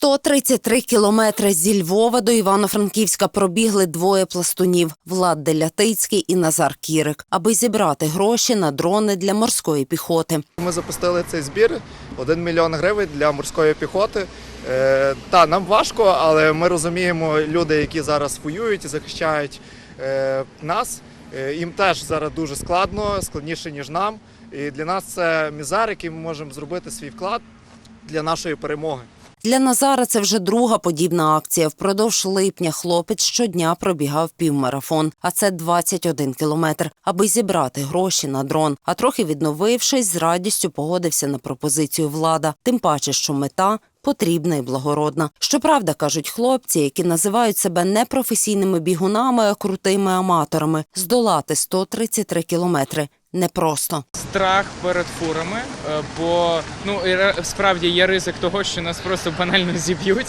133 кілометри зі Львова до Івано-Франківська пробігли двоє пластунів – Влад Делятицький і Назар Кірик, аби зібрати гроші на дрони для морської піхоти. Ми запустили цей збір 1 мільйон гривень для морської піхоти. Е, та нам важко, але ми розуміємо люди, які зараз воюють і захищають е, нас. Е, їм теж зараз дуже складно, складніше ніж нам. І для нас це мізер, який ми можемо зробити свій вклад для нашої перемоги. Для Назара це вже друга подібна акція. Впродовж липня хлопець щодня пробігав півмарафон, а це 21 кілометр, аби зібрати гроші на дрон. А трохи відновившись, з радістю погодився на пропозицію влада. Тим паче, що мета потрібна і благородна. Щоправда, кажуть хлопці, які називають себе не професійними бігунами, а крутими аматорами, здолати 133 кілометри непросто. страх перед фурами, е, бо ну справді є ризик того, що нас просто банально зіб'ють.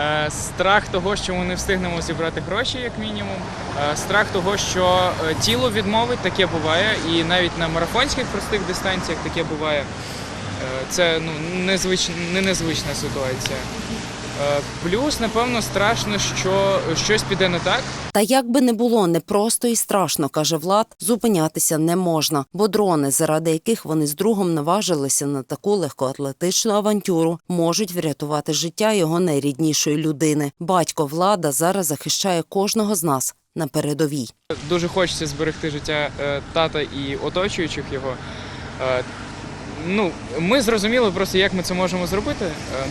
Е, Страх того, що ми не встигнемо зібрати гроші, як мінімум. Е, Страх того, що тіло відмовить, таке буває, і навіть на марафонських простих дистанціях таке буває. Це ну незвич... не незвична ситуація. Е, Плюс, напевно, страшно, що щось піде не так, Та як би не було непросто і страшно, каже Влад, зупинятися не можна, бо дрони, заради яких вони з другом наважилися на таку легкоатлетичну авантюру, можуть врятувати життя його найріднішої людини. Батько Влада зараз захищає кожного з нас на передовій. Дуже хочеться зберегти життя е, тата і оточуючих його. Е, Ну, ми зрозуміли просто, як ми це можемо зробити.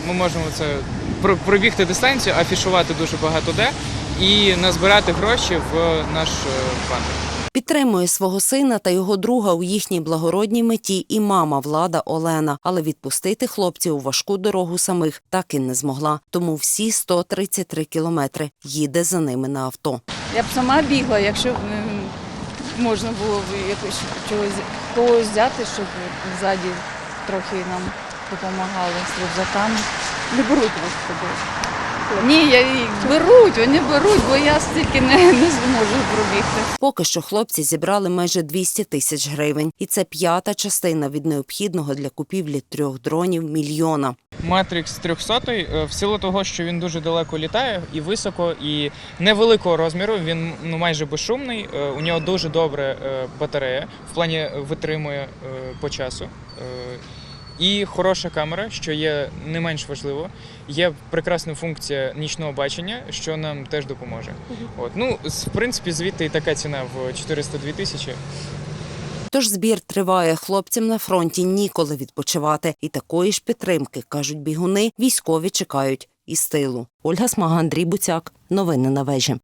Ми можемо це пробігти дистанцію, афішувати дуже багато де і назбирати гроші в наш е, фонд. Підтримує свого сина та його друга у їхній благородній меті і мама Влада Олена, але відпустити хлопців у важку дорогу самих так і не змогла. Тому всі 133 кілометри їде за ними на авто. Я б сама бігла, якщо б можна було б якось чогось когось взяти, щоб ззаді трохи нам допомагали з рюкзаками. Не беруть вас з собою. Ні, я їх беруть, вони беруть, бо я стільки не, не зможу пробігти. Поки що хлопці зібрали майже 200 тисяч гривень, і це п'ята частина від необхідного для купівлі трьох дронів мільйона. Матрix 300 е, в силу того, що він дуже далеко літає і високо, і невеликого розміру. Він ну майже безшумний. е, У нього дуже добре е, батарея в плані витримує по часу. І хороша камера, що є не менш важливо. Є прекрасна функція нічного бачення, що нам теж допоможе. От ну в принципі, звідти і така ціна в 402 тисячі. Тож збір триває хлопцям на фронті ніколи відпочивати. І такої ж підтримки, кажуть бігуни, військові чекають із тилу. Ольга Смага, Андрій Буцяк. Новини на вежі.